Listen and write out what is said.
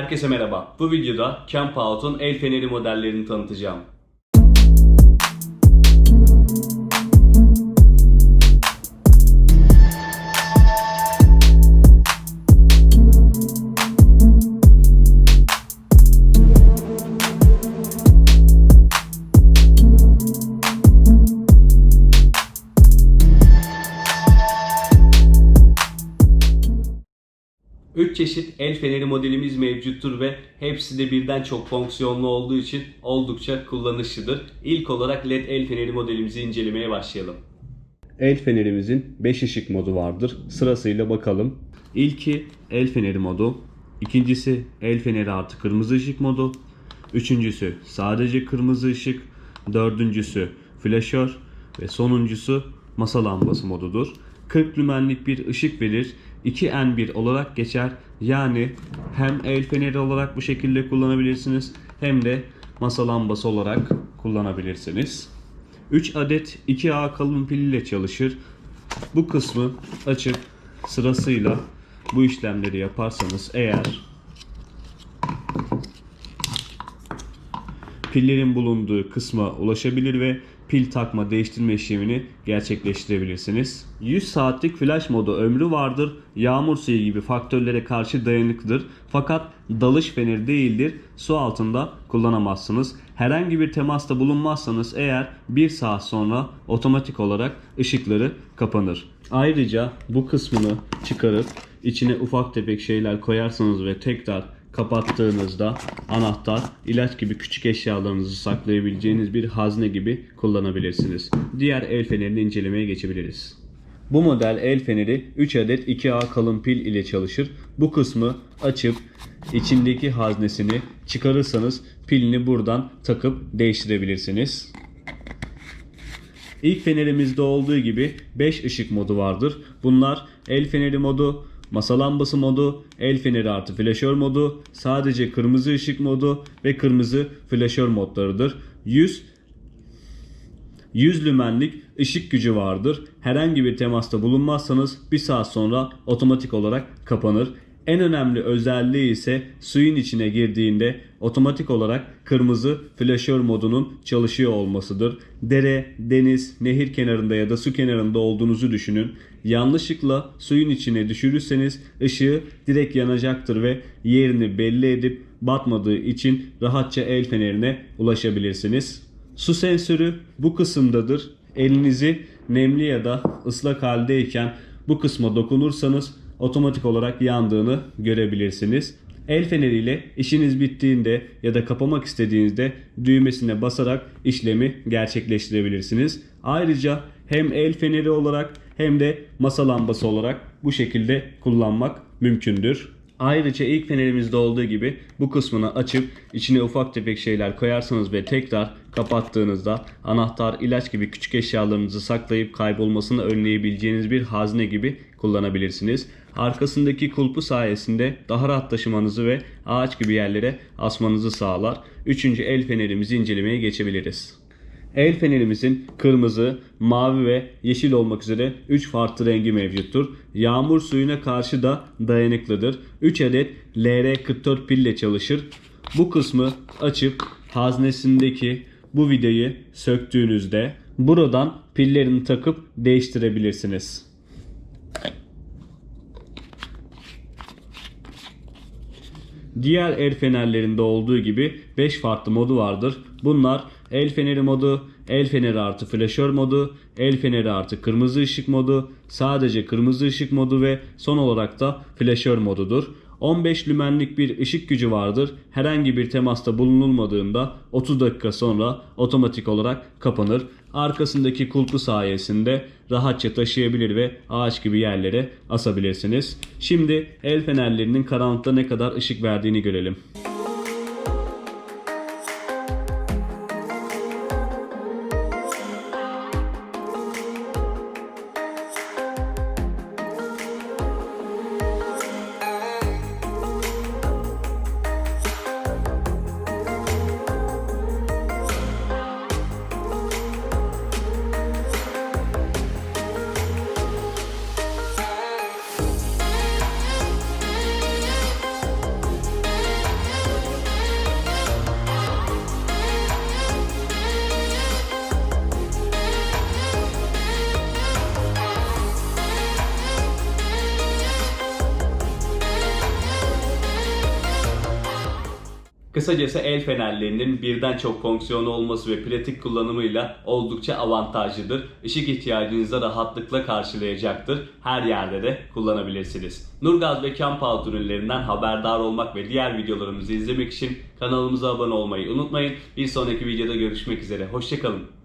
Herkese merhaba. Bu videoda Camp Out'un el feneri modellerini tanıtacağım. Üç çeşit el feneri modelimiz mevcuttur ve hepsi de birden çok fonksiyonlu olduğu için oldukça kullanışlıdır. İlk olarak LED el feneri modelimizi incelemeye başlayalım. El fenerimizin 5 ışık modu vardır. Sırasıyla bakalım. İlki el feneri modu. İkincisi el feneri artı kırmızı ışık modu. Üçüncüsü sadece kırmızı ışık. Dördüncüsü flaşör ve sonuncusu masa lambası modudur. 40 lümenlik bir ışık verir. 2N1 olarak geçer. Yani hem el feneri olarak bu şekilde kullanabilirsiniz hem de masa lambası olarak kullanabilirsiniz. 3 adet 2A kalın pil ile çalışır. Bu kısmı açıp sırasıyla bu işlemleri yaparsanız eğer pillerin bulunduğu kısma ulaşabilir ve pil takma değiştirme işlemini gerçekleştirebilirsiniz. 100 saatlik flash modu ömrü vardır. Yağmur suyu gibi faktörlere karşı dayanıklıdır. Fakat dalış feneri değildir. Su altında kullanamazsınız. Herhangi bir temasta bulunmazsanız eğer 1 saat sonra otomatik olarak ışıkları kapanır. Ayrıca bu kısmını çıkarıp içine ufak tefek şeyler koyarsanız ve tekrar kapattığınızda anahtar, ilaç gibi küçük eşyalarınızı saklayabileceğiniz bir hazne gibi kullanabilirsiniz. Diğer el fenerini incelemeye geçebiliriz. Bu model el feneri 3 adet 2A kalın pil ile çalışır. Bu kısmı açıp içindeki haznesini çıkarırsanız pilini buradan takıp değiştirebilirsiniz. İlk fenerimizde olduğu gibi 5 ışık modu vardır. Bunlar el feneri modu, masa lambası modu, el feneri artı flaşör modu, sadece kırmızı ışık modu ve kırmızı flaşör modlarıdır. 100 100 lümenlik ışık gücü vardır. Herhangi bir temasta bulunmazsanız bir saat sonra otomatik olarak kapanır. En önemli özelliği ise suyun içine girdiğinde otomatik olarak kırmızı flaşör modunun çalışıyor olmasıdır. Dere, deniz, nehir kenarında ya da su kenarında olduğunuzu düşünün. Yanlışlıkla suyun içine düşürürseniz ışığı direkt yanacaktır ve yerini belli edip batmadığı için rahatça el fenerine ulaşabilirsiniz. Su sensörü bu kısımdadır. Elinizi nemli ya da ıslak haldeyken bu kısma dokunursanız otomatik olarak yandığını görebilirsiniz. El feneriyle işiniz bittiğinde ya da kapamak istediğinizde düğmesine basarak işlemi gerçekleştirebilirsiniz. Ayrıca hem el feneri olarak hem de masa lambası olarak bu şekilde kullanmak mümkündür. Ayrıca ilk fenerimizde olduğu gibi bu kısmını açıp içine ufak tefek şeyler koyarsanız ve tekrar kapattığınızda anahtar, ilaç gibi küçük eşyalarınızı saklayıp kaybolmasını önleyebileceğiniz bir hazne gibi kullanabilirsiniz. Arkasındaki kulpu sayesinde daha rahat taşımanızı ve ağaç gibi yerlere asmanızı sağlar. Üçüncü el fenerimizi incelemeye geçebiliriz. El fenerimizin kırmızı, mavi ve yeşil olmak üzere 3 farklı rengi mevcuttur. Yağmur suyuna karşı da dayanıklıdır. 3 adet LR44 pille çalışır. Bu kısmı açıp haznesindeki bu vidayı söktüğünüzde buradan pillerini takıp değiştirebilirsiniz. Diğer el fenerlerinde olduğu gibi 5 farklı modu vardır. Bunlar el feneri modu, el feneri artı flaşör modu, el feneri artı kırmızı ışık modu, sadece kırmızı ışık modu ve son olarak da flaşör modudur. 15 lümenlik bir ışık gücü vardır. Herhangi bir temasta bulunulmadığında 30 dakika sonra otomatik olarak kapanır. Arkasındaki kulpu sayesinde rahatça taşıyabilir ve ağaç gibi yerlere asabilirsiniz. Şimdi el fenerlerinin karanlıkta ne kadar ışık verdiğini görelim. Kısacası el fenerlerinin birden çok fonksiyonu olması ve pratik kullanımıyla oldukça avantajlıdır. Işık ihtiyacınızı rahatlıkla karşılayacaktır. Her yerde de kullanabilirsiniz. Nurgaz ve kamp alt ürünlerinden haberdar olmak ve diğer videolarımızı izlemek için kanalımıza abone olmayı unutmayın. Bir sonraki videoda görüşmek üzere. Hoşçakalın.